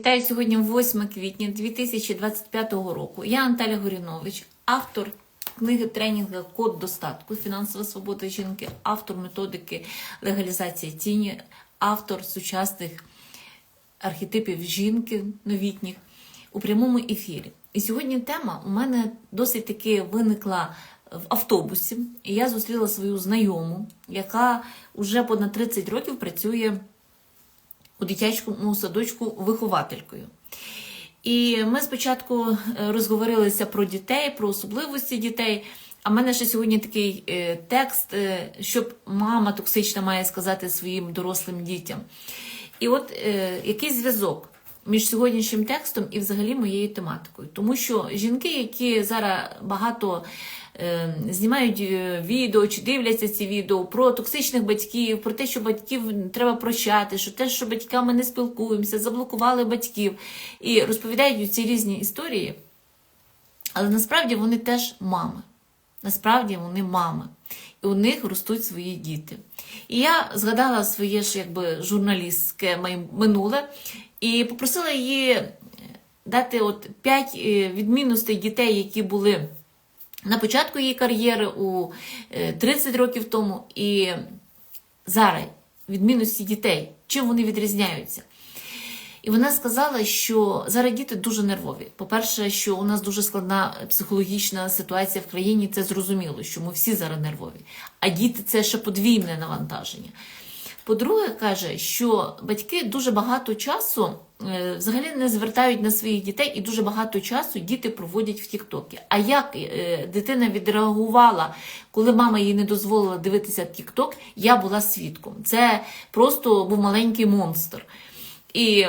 Вітаю сьогодні 8 квітня 2025 року. Я Анталя Горінович, автор книги тренінга Код достатку, фінансова свобода жінки, автор методики легалізації тіні, автор сучасних архетипів жінки новітніх у прямому ефірі. І сьогодні тема у мене досить таки виникла в автобусі. І я зустріла свою знайому, яка вже понад 30 років працює у дитячому садочку вихователькою. І ми спочатку е, розговорилися про дітей, про особливості дітей. А в мене ще сьогодні такий е, текст, е, що мама токсична має сказати своїм дорослим дітям. І от який зв'язок між сьогоднішнім текстом і взагалі моєю тематикою. Тому що жінки, які зараз багато е, знімають е, відео чи дивляться ці відео про токсичних батьків, про те, що батьків треба прощати, що те, що батьками не спілкуємося, заблокували батьків і розповідають ці різні історії. Але насправді вони теж мами. Насправді вони мами. І у них ростуть свої діти. І я згадала своє ж якби журналістське минуле і попросила її е, дати от 5 відмінностей дітей, які були на початку її кар'єри у е, 30 років тому, і зараз відмінності дітей, чим вони відрізняються. І вона сказала, що зараз діти дуже нервові. По-перше, що у нас дуже складна психологічна ситуація в країні, це зрозуміло, що ми всі зараз нервові. А діти це ще подвійне навантаження. По-друге, каже, що батьки дуже багато часу е, взагалі не звертають на своїх дітей, і дуже багато часу діти проводять в Тіктокі. А як е, дитина відреагувала, коли мама їй не дозволила дивитися Тікток, я була свідком. Це просто був маленький монстр. І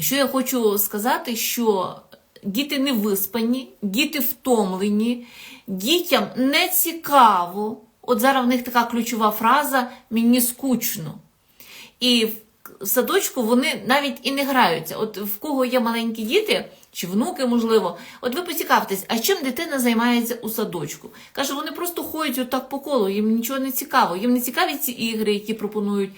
що я хочу сказати, що діти не виспані, діти втомлені, дітям не цікаво. От зараз в них така ключова фраза мені скучно. І в садочку вони навіть і не граються. От в кого є маленькі діти, чи внуки, можливо, от ви поцікавтесь, а чим дитина займається у садочку? Каже, вони просто ходять отак по колу, їм нічого не цікаво. Їм не цікаві ці ігри, які пропонують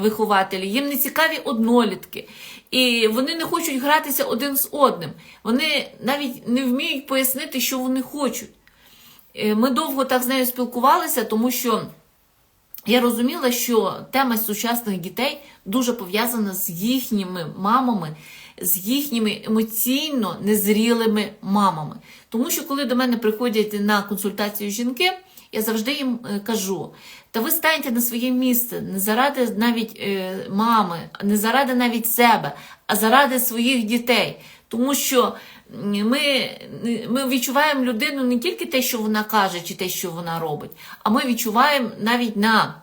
вихователі, їм не цікаві однолітки. І вони не хочуть гратися один з одним. Вони навіть не вміють пояснити, що вони хочуть. Е, Ми довго так з нею спілкувалися, тому що я розуміла, що тема сучасних дітей дуже пов'язана з їхніми мамами, з їхніми емоційно незрілими мамами. Тому що, коли до мене приходять на консультацію жінки, я завжди їм е, кажу: та ви станьте на своє місце не заради навіть е, мами, не заради навіть себе, а заради своїх дітей. Тому що ми, ми відчуваємо людину не тільки те, що вона каже, чи те, що вона робить, а ми відчуваємо навіть на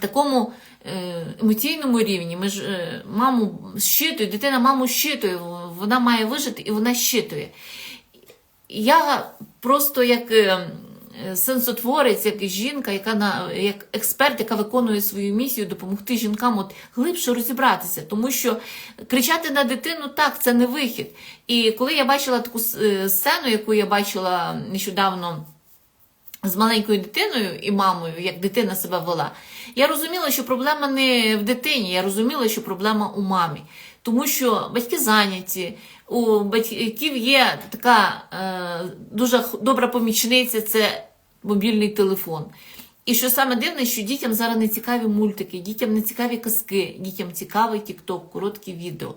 такому е, емоційному рівні. Ми ж е, маму щитує, дитина маму щитує, вона має вижити і вона щитує. Я просто як е, сенсотворець, як жінка, яка на як експерт, яка виконує свою місію, допомогти жінкам от глибше розібратися, тому що кричати на дитину так, це не вихід. І коли я бачила таку е, сцену, яку я бачила нещодавно з маленькою дитиною і мамою, як дитина себе вела, я розуміла, що проблема не в дитині, я розуміла, що проблема у мамі. Тому що батьки зайняті, у батьків є така е, дуже добра помічниця це мобільний телефон. І що саме дивне, що дітям зараз не цікаві мультики, дітям не цікаві казки, дітям цікавий тікток, короткі відео.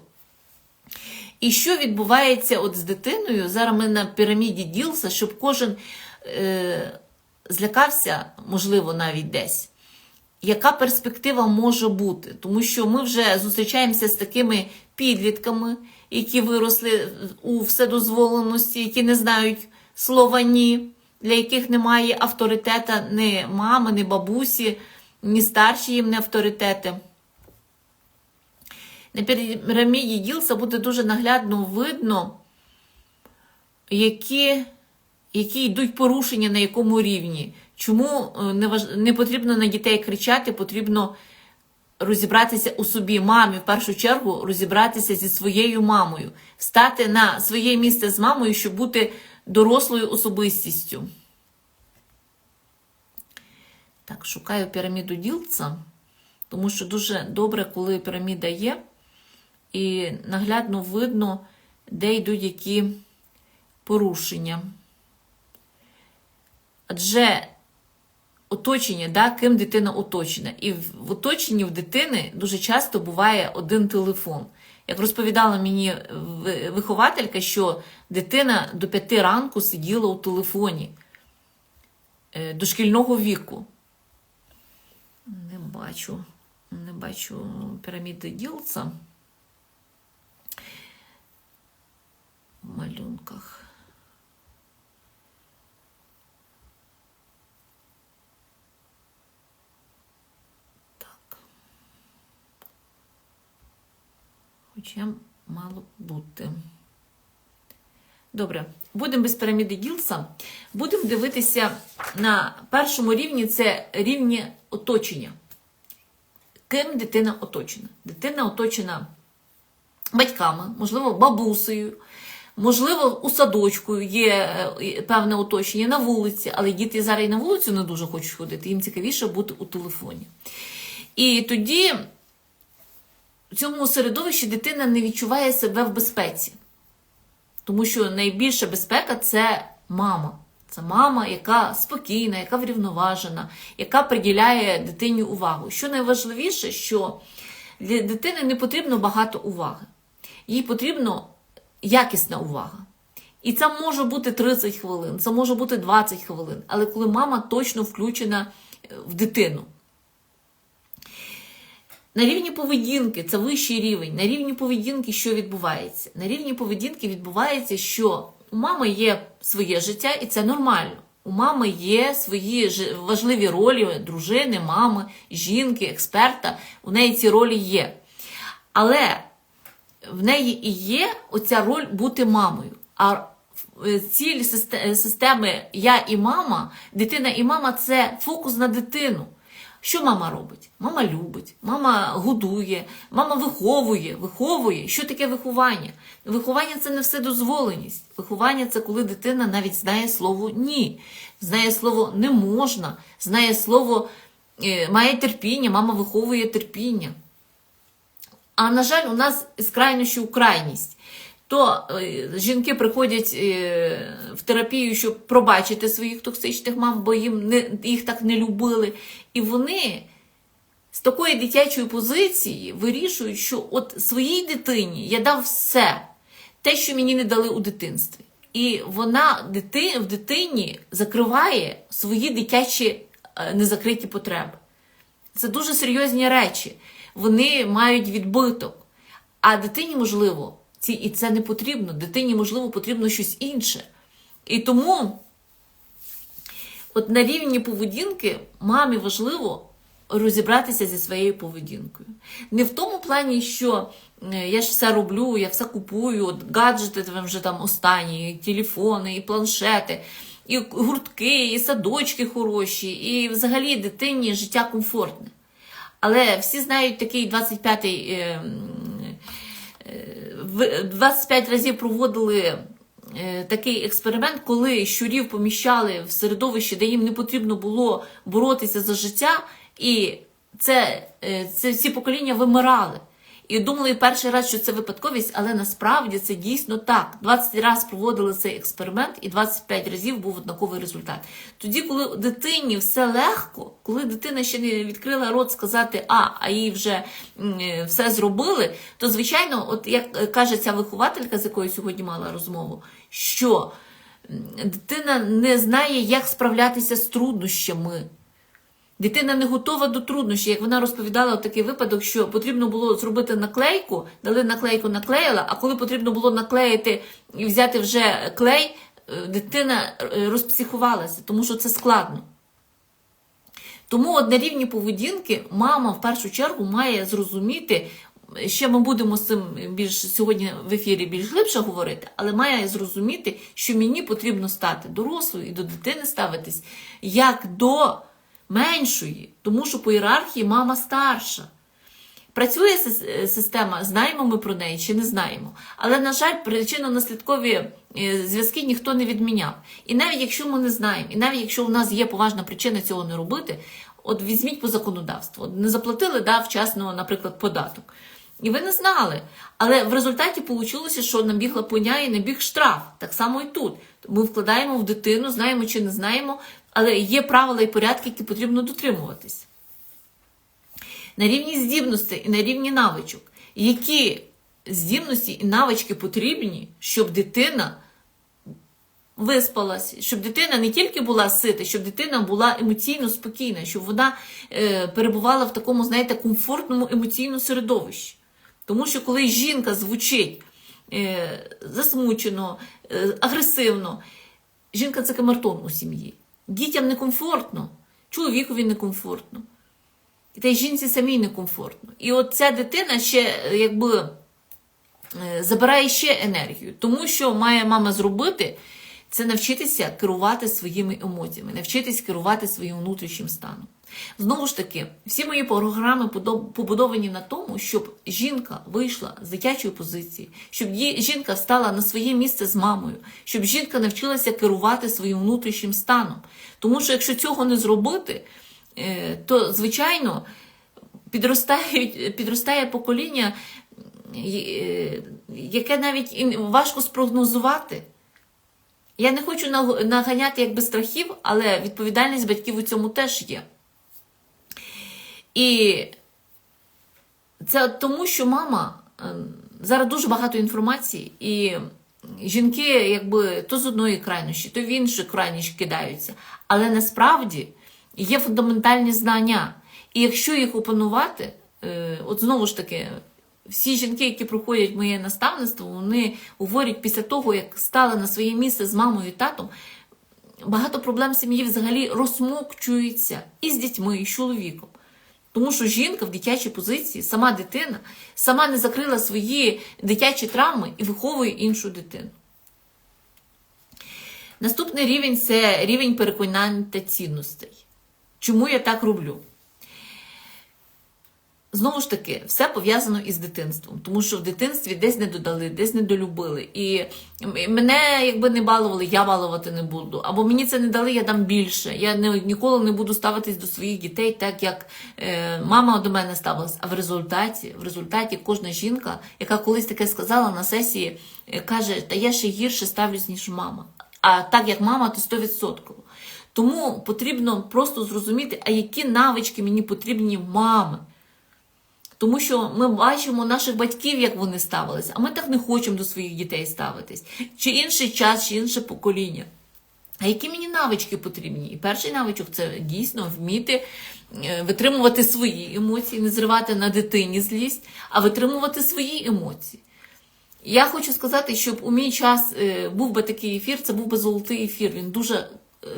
І що відбувається от з дитиною? Зараз ми на піраміді Ділса, щоб кожен е, злякався, можливо, навіть десь. Яка перспектива може бути? Тому що ми вже зустрічаємося з такими підлітками, які виросли у вседозволеності, які не знають слова ні, для яких немає авторитета ні мами, ні бабусі, ні старші їм не авторитети. На піраміді Ділса буде дуже наглядно видно, які, які йдуть порушення на якому рівні. Чому е, не, важ... не потрібно на дітей кричати, потрібно розібратися у собі, мамі, в першу чергу, розібратися зі своєю мамою, стати на своє місце з мамою, щоб бути дорослою особистістю. Так, шукаю піраміду Ділца, тому що дуже добре, коли піраміда є. і наглядно видно, де йдуть які порушення. Адже оточення, да, ким дитина оточена. І в оточенні в дитини дуже часто буває один телефон. Як розповідала мені вихователька, що дитина до п'яти ранку сиділа у телефоні е, дошкільного віку. Не бачу, не бачу піраміди Ділца в малюнках. Так. Хоча мало бути. Добре, будемо без піраміди Гілса. Будемо дивитися на першому рівні це рівні оточення. Ким дитина оточена? Дитина оточена батьками, можливо, бабусею, можливо, у садочку є е, певне оточення на вулиці, але діти зараз і на вулицю не дуже хочуть ходити, їм цікавіше бути у телефоні. І тоді в цьому середовищі дитина не відчуває себе в безпеці. Тому що найбільша безпека це мама. Це мама, яка спокійна, яка врівноважена, яка приділяє дитині увагу. Що найважливіше, що для дитини не потрібно багато уваги. Їй потрібна якісна увага. І це може бути 30 хвилин, це може бути 20 хвилин, але коли мама точно включена е, в дитину. На рівні поведінки це вищий рівень. На рівні поведінки що відбувається? На рівні поведінки відбувається, що у мами є своє життя, і це нормально. У мами є свої важливі ролі дружини, мами, жінки, експерта. У неї ці ролі є. Але в неї і є оця роль бути мамою. А ціль системи я і мама, дитина і мама це фокус на дитину. Що мама робить? Мама любить, мама годує, мама виховує, виховує. Що таке виховання? Виховання це не вседозволеність. Виховання це коли дитина навіть знає слово ні, знає слово не можна, знає слово е, має терпіння, мама виховує терпіння. А на жаль, у нас з крайнощі в крайність. То е, жінки приходять е, в терапію, щоб пробачити своїх токсичних мам, бо їм не, їх так не любили. І вони з такої дитячої позиції вирішують, що от своїй дитині я дав все, те, що мені не дали у дитинстві. І вона дити, в дитині закриває свої дитячі е, незакриті потреби. Це дуже серйозні речі. Вони мають відбиток. А дитині, можливо, ці, і це не потрібно. Дитині, можливо, потрібно щось інше. І тому, от на рівні поведінки, мамі важливо розібратися зі своєю поведінкою. Не в тому плані, що е, я ж все роблю, я все купую, от гаджети вже там останні, і телефони, і планшети, і гуртки, і садочки хороші, і взагалі дитині життя комфортне. Але всі знають такий 25-й. Е, в- 25 разів проводили е, такий експеримент, коли щурів поміщали в середовище, де їм не потрібно було боротися за життя, і це, е, це всі покоління вимирали. І думали перший раз, що це випадковість, але насправді це дійсно так. 20 разів проводили цей експеримент, і 25 разів був однаковий результат. Тоді, коли дитині все легко, коли дитина ще не відкрила рот сказати А, а їй вже е, все зробили, то звичайно, от як е, каже ця вихователька, з якою сьогодні мала розмову, що дитина не знає, як справлятися з труднощами. Дитина не готова до труднощів. Як вона розповідала такий випадок, що потрібно було зробити наклейку, дали наклейку, наклеїла, а коли потрібно було наклеїти і взяти вже клей, е, дитина е, розпсихувалася, тому що це складно. Тому от на рівні поведінки мама в першу чергу має зрозуміти, ще ми будемо з цим більш сьогодні в ефірі більш глибше говорити, але має зрозуміти, що мені потрібно стати дорослою і до дитини ставитись як до меншої, тому що по ієрархії мама старша. Працює сис- система, знаємо ми про неї чи не знаємо. Але, на жаль, причинно-наслідкові е, зв'язки ніхто не відміняв. І навіть якщо ми не знаємо, і навіть якщо у нас є поважна причина цього не робити, от візьміть по законодавству. Не заплатили да, вчасно, наприклад, податок. І ви не знали. Але в результаті вийшло, що набігла поня і набіг штраф. Так само і тут. Ми вкладаємо в дитину, знаємо чи не знаємо, але є правила і порядки, які потрібно дотримуватись. На рівні здібностей і на рівні навичок. Які здібності і навички потрібні, щоб дитина виспалась, щоб дитина не тільки була сита, щоб дитина була емоційно спокійна, щоб вона е, перебувала в такому, знаєте, комфортному емоційному середовищі. Тому що коли жінка звучить е, засмучено, е, агресивно, жінка це камертон у сім'ї. Дітям некомфортно, чоловікові некомфортно. І та й жінці самій некомфортно. І от ця дитина ще якби е, забирає ще енергію, тому що має мама зробити. Це навчитися керувати своїми емоціями, навчитися керувати своїм внутрішнім станом. Знову ж таки, всі мої програми побудовані на тому, щоб жінка вийшла з дитячої позиції, щоб жінка встала на своє місце з мамою, щоб жінка навчилася керувати своїм внутрішнім станом. Тому що якщо цього не зробити, е, то звичайно підростає покоління, е, яке навіть важко спрогнозувати. Я не хочу наганяти якби страхів, але відповідальність батьків у цьому теж є. І це тому, що мама ем, зараз дуже багато інформації, і жінки, якби то з одної крайнощі, то в іншу крайність кидаються. Але насправді є фундаментальні знання. І якщо їх опанувати, е, от знову ж таки, всі жінки, які проходять моє наставництво, вони говорять після того, як стали на своє місце з мамою і татом, багато проблем сім'ї взагалі розсмокчуються і з дітьми, і з чоловіком. Тому що жінка в дитячій позиції, сама дитина, сама не закрила свої дитячі травми і виховує іншу дитину. Наступний рівень це рівень переконань та цінностей. Чому я так роблю? Знову ж таки, все пов'язано із дитинством, тому що в дитинстві десь не додали, десь не долюбили. І мене, якби не балували, я балувати не буду. Або мені це не дали, я дам більше. Я не, ніколи не буду ставитись до своїх дітей так, як е, мама до мене ставилась. А в результаті, в результаті кожна жінка, яка колись таке сказала на сесії, е, каже: Та я ще гірше ставлюсь, ніж мама. А так як мама, то 100%. Тому потрібно просто зрозуміти, а які навички мені потрібні мами. Тому що ми бачимо наших батьків, як вони ставилися, а ми так не хочемо до своїх дітей ставитись. Чи інший час, чи інше покоління. А які мені навички потрібні? І перший навичок це дійсно вміти е, витримувати свої емоції, не зривати на дитині злість, а витримувати свої емоції. Я хочу сказати, щоб у мій час е, був би такий ефір, це був би золотий ефір. Він дуже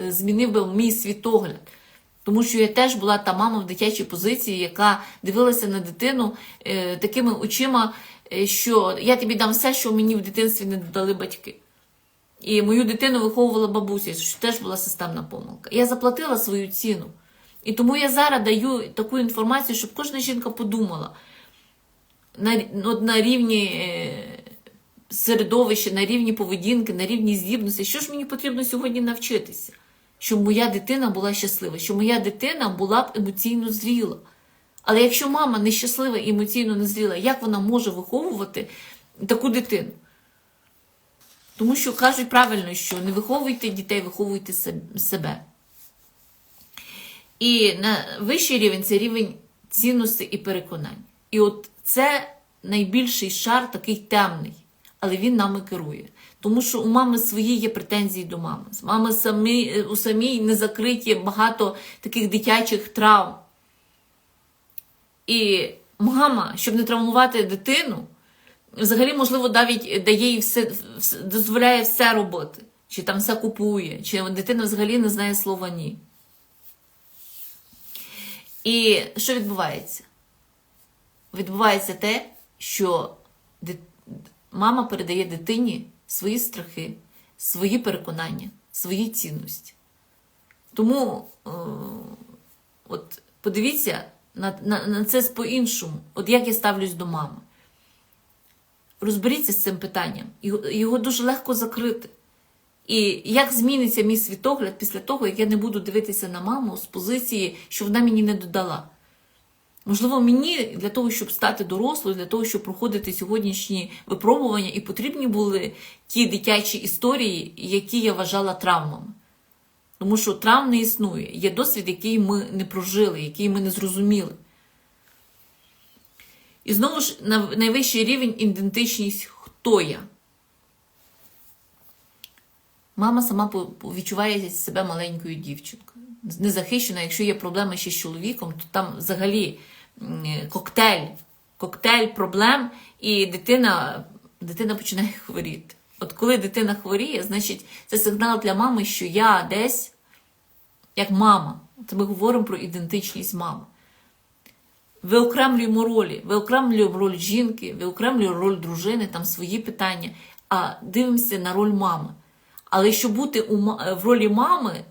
е, змінив би мій світогляд. Тому що я теж була та мама в дитячій позиції, яка дивилася на дитину е, такими очима, е, що я тобі дам все, що мені в дитинстві не додали батьки. І мою дитину виховувала бабуся, що теж була системна помилка. Я заплатила свою ціну. І тому я зараз даю таку інформацію, щоб кожна жінка подумала на, на рівні е, середовища, на рівні поведінки, на рівні здібності, що ж мені потрібно сьогодні навчитися, щоб моя дитина була щаслива, щоб моя дитина була б емоційно зріла. Але якщо мама нещаслива і емоційно не зріла, як вона може виховувати таку дитину? Тому що кажуть правильно, що не виховуйте дітей, виховуйте себе. І на вищий рівень це рівень цінностей і переконань. І от це найбільший шар такий темний, але він нами керує. Тому що у мами свої є претензії до мами. Мами самі, у самій не закриті багато таких дитячих травм. І мама, щоб не травмувати дитину, взагалі, можливо, навіть дає їй все, дозволяє все робити, чи там все купує, чи дитина взагалі не знає слова ні. І що відбувається? Відбувається те, що мама передає дитині свої страхи, свої переконання, свої цінності. Тому е, от подивіться на, на, на це по-іншому, от як я ставлюсь до мами. Розберіться з цим питанням, його, його дуже легко закрити. І як зміниться мій світогляд після того, як я не буду дивитися на маму з позиції, що вона мені не додала. Можливо, мені для того, щоб стати дорослою, для того, щоб проходити сьогоднішні випробування, і потрібні були ті дитячі історії, які я вважала травмами. Тому що травм не існує. Є досвід, який ми не прожили, який ми не зрозуміли. І знову ж на найвищий рівень ідентичність хто я. Мама сама відчуває себе маленькою дівчинкою. Незахищена, якщо є проблеми ще з чоловіком, то там взагалі коктейль, коктейль проблем, і дитина, дитина починає хворіти. От коли дитина хворіє, значить це сигнал для мами, що я десь як мама. Це ми говоримо про ідентичність мами. Виокремлюємо ролі, виокремлюємо роль жінки, виокремлюємо роль дружини, там свої питання, а дивимося на роль мами. Але щоб бути в ролі мами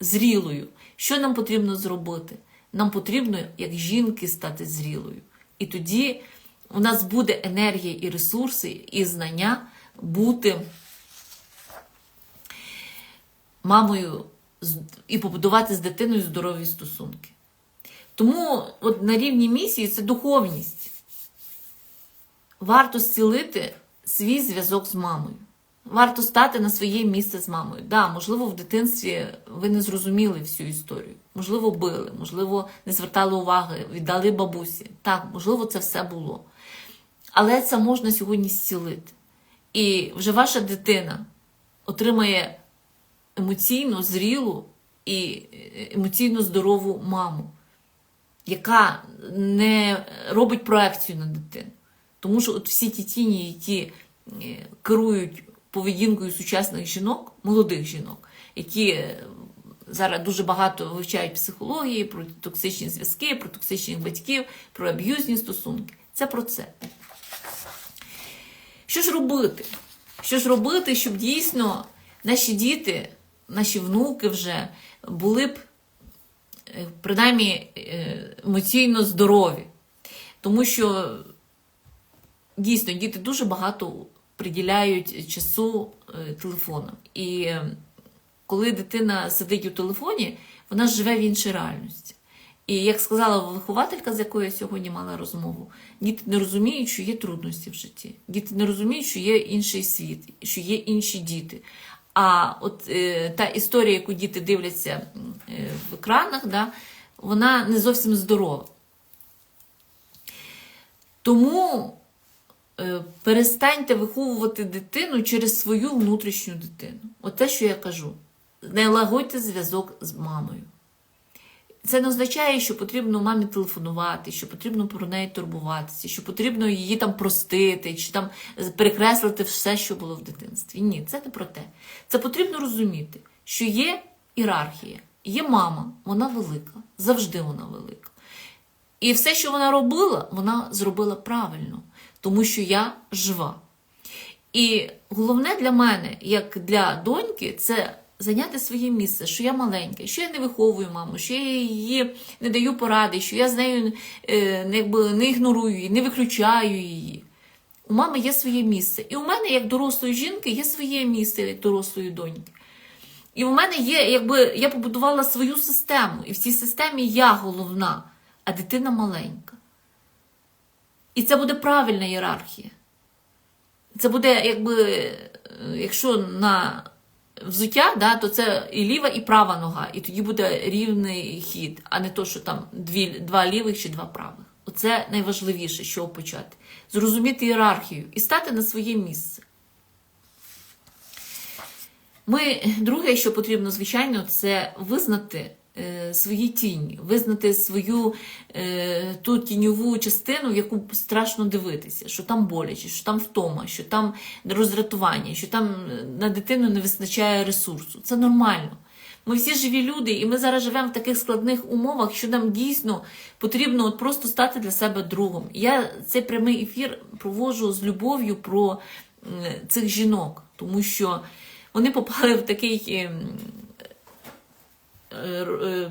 зрілою, що нам потрібно зробити? Нам потрібно, як жінки, стати зрілою. І тоді у нас буде енергія і ресурси, і знання бути мамою і побудувати з дитиною здорові стосунки. Тому от на рівні місії це духовність. Варто зцілити свій зв'язок з мамою. Варто стати на своє місце з мамою. Да, можливо, в дитинстві ви не зрозуміли всю історію. Можливо, били, можливо, не звертали уваги, віддали бабусі. Так, можливо, це все було. Але це можна сьогодні зцілити. І вже ваша дитина отримає емоційно зрілу і е, емоційно здорову маму яка не робить проекцію на дитину. Тому що от всі ті тіні, які е, керують поведінкою сучасних жінок, молодих жінок, які е, зараз дуже багато вивчають психології, про токсичні зв'язки, про токсичних батьків, про аб'юзні стосунки. Це про це. Що ж робити? Що ж робити, щоб дійсно наші діти, наші внуки вже були б е, принаймні е, емоційно здорові. Тому що дійсно діти дуже багато приділяють часу е, телефонам. І е, коли дитина сидить у телефоні, вона живе в іншій реальності. І як сказала вихователька, з якою я сьогодні мала розмову, діти не розуміють, що є трудності в житті. Діти не розуміють, що є інший світ, що є інші діти. А от е, та історія, яку діти дивляться е, в екранах, да, вона не зовсім здорова. Тому перестаньте виховувати дитину через свою внутрішню дитину. От те, що я кажу. Не лагодьте зв'язок з мамою. Це не означає, що потрібно мамі телефонувати, що потрібно про неї турбуватися, що потрібно її там простити, чи там перекреслити все, що було в дитинстві. Ні, це не про те. Це потрібно розуміти, що є ієрархія, є мама, вона велика, завжди вона велика. І все, що вона робила, вона зробила правильно, тому що я жива. І головне для мене, як для доньки, це зайняти своє місце, що я маленька, що я не виховую маму, що я її не даю поради, що я з нею е, не, якби, не ігнорую її, не виключаю її. У мами є своє місце. І у мене, як дорослої жінки, є своє місце як дорослої доньки. І у мене є, якби я побудувала свою систему, і в цій системі я головна, а дитина маленька. І це буде правильна ієрархія. Це буде, якби, е, якщо на взуття, да, то це і ліва, і права нога. І тоді буде рівний хід, а не то, що там дві, два лівих чи два правих. Оце найважливіше, чого почати. Зрозуміти ієрархію і стати на своє місце. Ми, друге, що потрібно, звичайно, це визнати свої тіні, визнати свою е, ту тіньову частину, в яку страшно дивитися, що там боляче, що там втома, що там роздратування, що там е, на дитину не вистачає ресурсу. Це нормально. Ми всі живі люди, і ми зараз живемо в таких складних умовах, що нам дійсно потрібно от просто стати для себе другом. Я цей прямий ефір проводжу з любов'ю про цих жінок, тому що вони попали в такий. Е, е,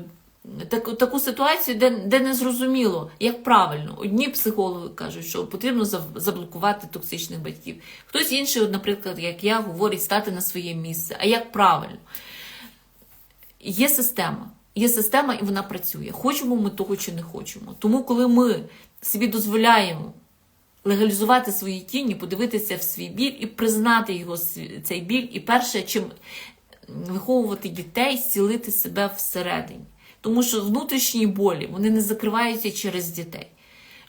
таку, таку ситуацію, де, де не зрозуміло, як правильно. Одні психологи кажуть, що потрібно заблокувати токсичних батьків. Хтось інший, наприклад, як я, говорить стати на своє місце. А як правильно? Є система, є система і вона працює. Хочемо ми того чи не хочемо. Тому, коли ми собі дозволяємо легалізувати свої тіні, подивитися в свій біль і признати його цей біль, і перше, чим виховувати дітей, зцілити себе всередині. Тому що внутрішні болі вони не закриваються через дітей,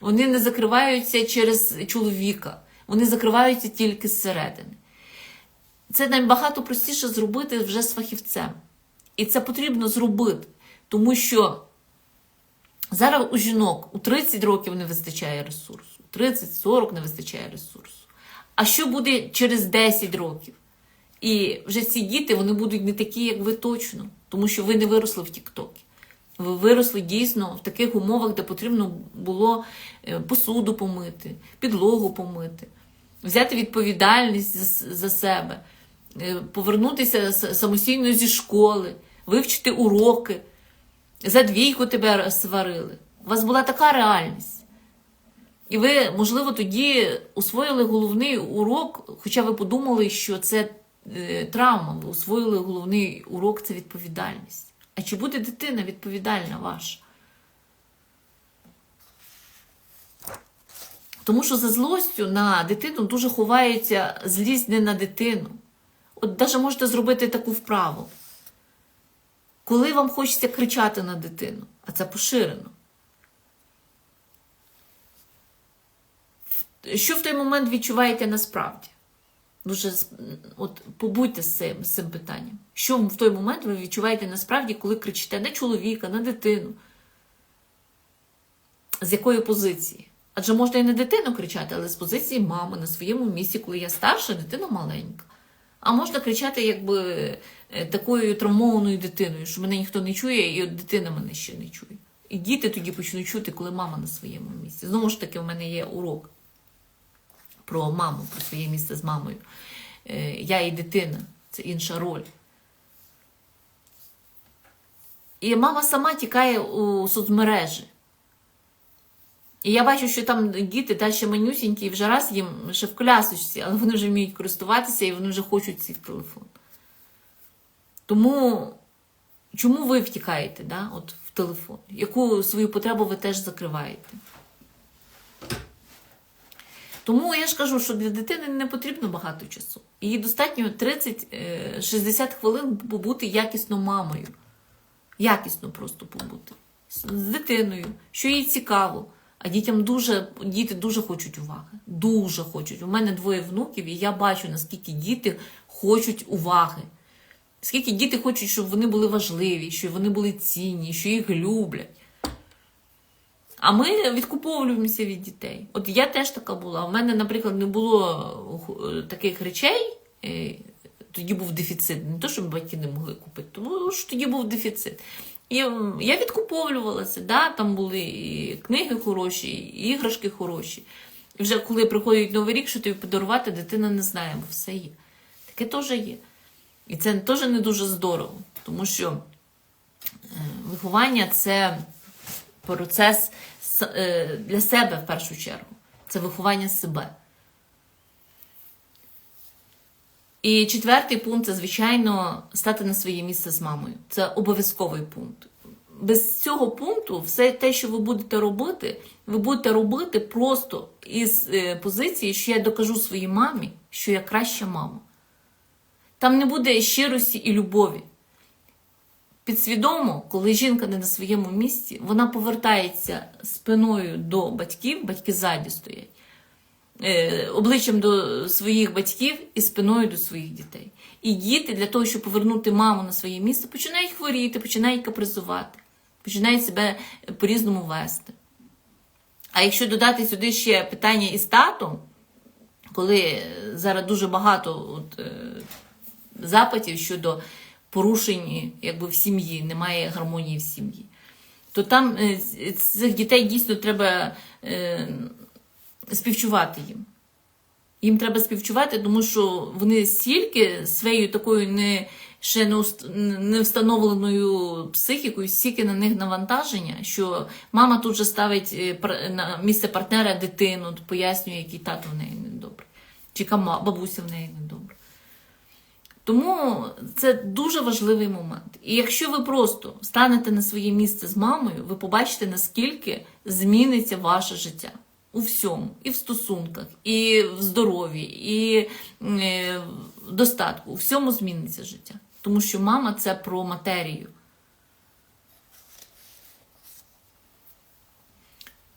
вони не закриваються через чоловіка, вони закриваються тільки зсередини. Це набагато простіше зробити вже з фахівцем. І це потрібно зробити, тому що зараз у жінок у 30 років не вистачає ресурсу, у 30-40 не вистачає ресурсу. А що буде через 10 років? І вже ці діти вони будуть не такі, як ви точно, тому що ви не виросли в Тіктокі. Ви виросли дійсно в таких умовах, де потрібно було е, посуду помити, підлогу помити, взяти відповідальність за, себе, е, повернутися самостійно зі школи, вивчити уроки, за двійку тебе сварили. У вас була така реальність. І ви, можливо, тоді усвоїли головний урок, хоча ви подумали, що це е, травма, ви усвоїли головний урок це відповідальність. А чи буде дитина відповідальна ваша? Тому що за злостю на дитину дуже ховається злість не на дитину. От навіть можете зробити таку вправу. Коли вам хочеться кричати на дитину, а це поширено. Що в той момент відчуваєте насправді? Дуже от побудьте з цим, з цим питанням. Що в той момент ви відчуваєте насправді, коли кричите на чоловіка, на дитину? З якої позиції? Адже можна і на дитину кричати, але з позиції мами на своєму місці, коли я старша, дитина маленька. А можна кричати якби е, такою травмованою дитиною, що мене ніхто не чує, і от дитина мене ще не чує. І діти тоді почнуть чути, коли мама на своєму місці. Знову ж таки, в мене є урок про маму, про своє місце з мамою. Е, Я і дитина, це інша роль. І мама сама тікає у соцмережі. І я бачу, що там діти ще манюсінькі, і вже раз їм ще в колясочці, але вони вже вміють користуватися і вони вже хочуть цей телефон. Тому чому ви втікаєте да, от в телефон? Яку свою потребу ви теж закриваєте? Тому я ж кажу, що для дитини не потрібно багато часу. Їй достатньо 30-60 хвилин побути якісно мамою. Якісно просто побути з з дитиною, що їй цікаво. А дітям дуже діти дуже хочуть уваги. Дуже хочуть. У мене двоє внуків, і я бачу, наскільки діти хочуть уваги. Скільки діти хочуть, щоб вони були важливі, щоб вони були цінні, що їх люблять. А ми відкуповуємося від дітей. От я теж така була. У мене, наприклад, не було е, таких речей. е, Тоді був дефіцит. Не то, щоб батьки не могли купити, тому що тоді був дефіцит. І я відкуповувалася, да? там були і книги хороші, і іграшки хороші. І вже коли приходить Новий рік, що тобі подарувати, дитина не знає, бо все є. Таке теж є. І це теж не дуже здорово, тому що е, виховання це процес для себе в першу чергу. Це виховання себе. І четвертий пункт це, звичайно, стати на своє місце з мамою. Це обов'язковий пункт. Без цього пункту, все те, що ви будете робити, ви будете робити просто із е, позиції, що я докажу своїй мамі, що я краща мама. Там не буде щирості і любові. Підсвідомо, коли жінка не на своєму місці, вона повертається спиною до батьків, батьки ззаді стоять, е, обличчям до своїх батьків і спиною до своїх дітей. І діти для того, щоб повернути маму на своє місце, починають хворіти, починають капризувати, починають себе по-різному вести. А якщо додати сюди ще питання із татом, коли зараз дуже багато от, е, запитів щодо порушень якби, в сім'ї, немає гармонії в сім'ї, то там е, цих дітей дійсно треба е, співчувати їм. Їм треба співчувати, тому що вони стільки своєю такою не, ще не, уст- не встановленою психікою, стільки на них навантаження, що мама тут же ставить е, на місце партнера дитину, пояснює, який тато в неї недобрий, чи бабуся в неї недобра. Тому це дуже важливий момент. І якщо ви просто станете на своє місце з мамою, ви побачите, наскільки зміниться ваше життя у всьому, і в стосунках, і в здоров'ї, і е, в достатку. У всьому зміниться життя. Тому що мама це про матерію.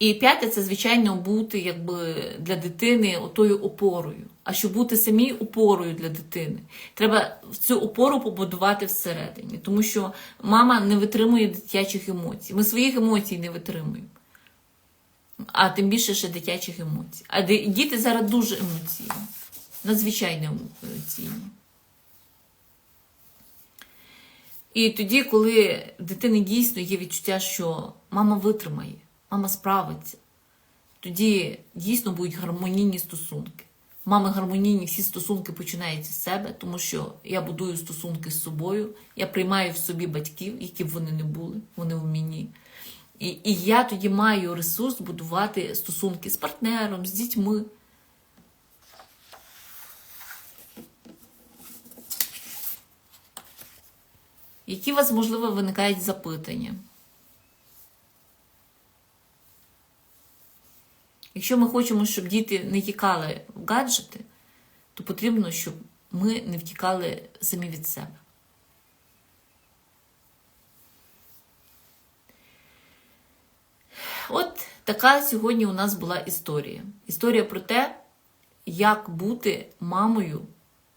І п'яте це, звичайно, бути якби для дитини отою опорою. А щоб бути самій опорою для дитини, треба цю опору побудувати всередині, тому що мама не витримує дитячих емоцій. Ми своїх емоцій не витримуємо. А тим більше ще дитячих емоцій. А діти зараз дуже емоційні, надзвичайно емоційні. І тоді, коли дитини дійсно є відчуття, що мама витримає, мама справиться, тоді дійсно будуть гармонійні стосунки. Мами гармонійні всі стосунки починаються з себе, тому що я будую стосунки з собою, я приймаю в собі батьків, які б вони не були, вони в мені. І, і я тоді маю ресурс будувати стосунки з партнером, з дітьми. Які у вас, можливо, виникають запитання? Якщо ми хочемо, щоб діти не тікали в гаджети, то потрібно, щоб ми не втікали самі від себе. От така сьогодні у нас була історія. Історія про те, як бути мамою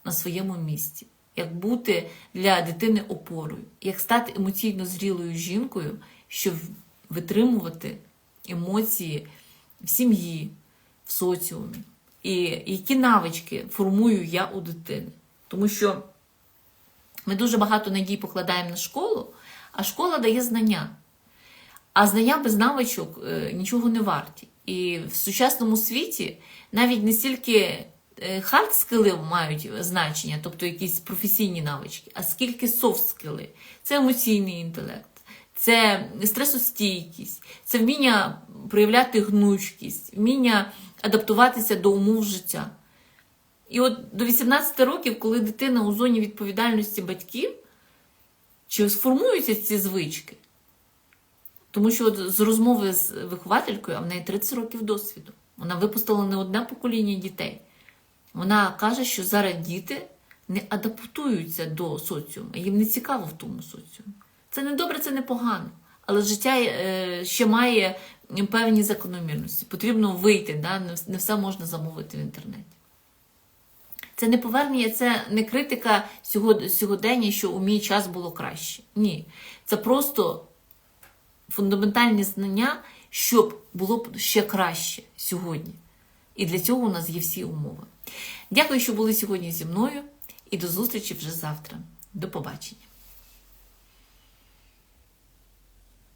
на своєму місці, як бути для дитини опорою, як стати емоційно зрілою жінкою, щоб витримувати емоції в сім'ї, в соціумі. І які навички формую я у дитини. Тому що ми дуже багато надій покладаємо на школу, а школа дає знання. А знання без навичок е, нічого не варті. І в сучасному світі навіть не стільки хард скили мають значення, тобто якісь професійні навички, а скільки софт скили. Це емоційний інтелект, це стресостійкість, це вміння проявляти гнучкість, вміння адаптуватися до умов життя. І от до 18 років, коли дитина у зоні відповідальності батьків, чи сформуються ці звички? Тому що от з розмови з вихователькою, а в неї 30 років досвіду. Вона випустила не одне покоління дітей. Вона каже, що зараз діти не адаптуються до соціуму, їм не цікаво в тому соціумі. Це не добре, це не погано. Але життя е, ще має певні закономірності. Потрібно вийти, да? не все можна замовити в інтернеті. Це не повернення, це не критика сьогодення, що у мій час було краще. Ні. Це просто фундаментальні знання, щоб було б ще краще сьогодні. І для цього у нас є всі умови. Дякую, що були сьогодні зі мною, і до зустрічі вже завтра. До побачення.